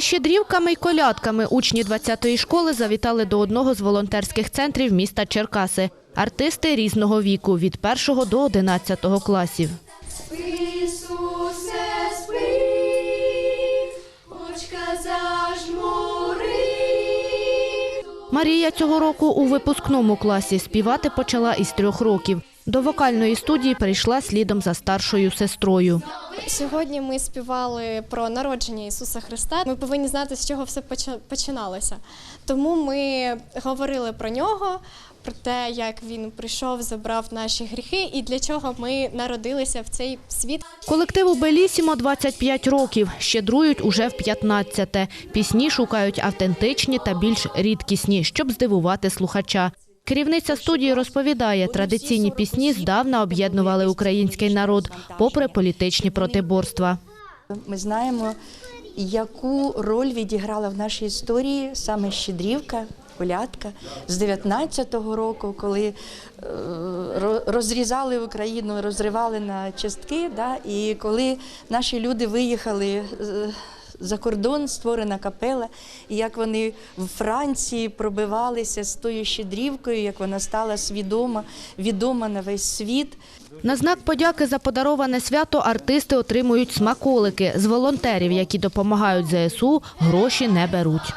щедрівками й колядками учні 20-ї школи завітали до одного з волонтерських центрів міста Черкаси. Артисти різного віку від 1 до 11 класів. Марія цього року у випускному класі співати почала із трьох років. До вокальної студії прийшла слідом за старшою сестрою. Сьогодні ми співали про народження Ісуса Христа. Ми повинні знати, з чого все починалося. Тому ми говорили про нього, про те, як він прийшов, забрав наші гріхи і для чого ми народилися в цей світ. Колективу Белісімо 25 років, щедрують уже в 15-те. Пісні шукають автентичні та більш рідкісні, щоб здивувати слухача. Керівниця студії розповідає, традиційні пісні здавна об'єднували український народ, попри політичні протиборства. Ми знаємо, яку роль відіграла в нашій історії саме Щедрівка, колядка з 19-го року, коли е, ро- розрізали Україну, розривали на частки, да, і коли наші люди виїхали. За кордон створена капела, і як вони в Франції пробивалися з тою щедрівкою, як вона стала свідома, відома на весь світ. На знак подяки за подароване свято артисти отримують смаколики. З волонтерів, які допомагають ЗСУ, гроші не беруть.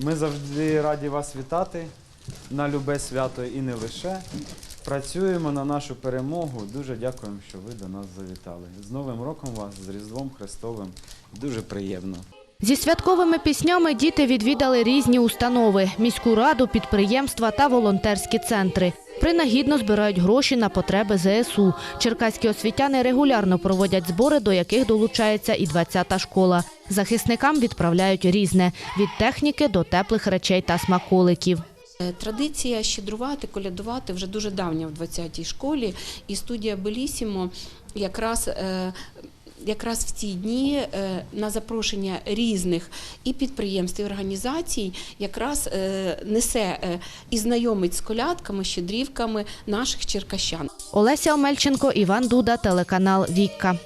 Ми завжди раді вас вітати на любе свято і не лише. Працюємо на нашу перемогу. Дуже дякуємо, що ви до нас завітали. З Новим роком вас, з Різдвом Христовим. Дуже приємно. Зі святковими піснями діти відвідали різні установи – міську раду, підприємства та волонтерські центри. Принагідно збирають гроші на потреби ЗСУ. Черкаські освітяни регулярно проводять збори, до яких долучається і 20-та школа. Захисникам відправляють різне – від техніки до теплих речей та смаколиків. Е, Традиція щедрувати, колядувати вже дуже давня в 20-й школі, і студія Белісімо якраз. е, Якраз в ці дні е, на запрошення різних і підприємств, і організацій якраз несе і знайомить з колядками, щедрівками наших черкащан. Олеся Омельченко, Іван Дуда, телеканал «Вікка».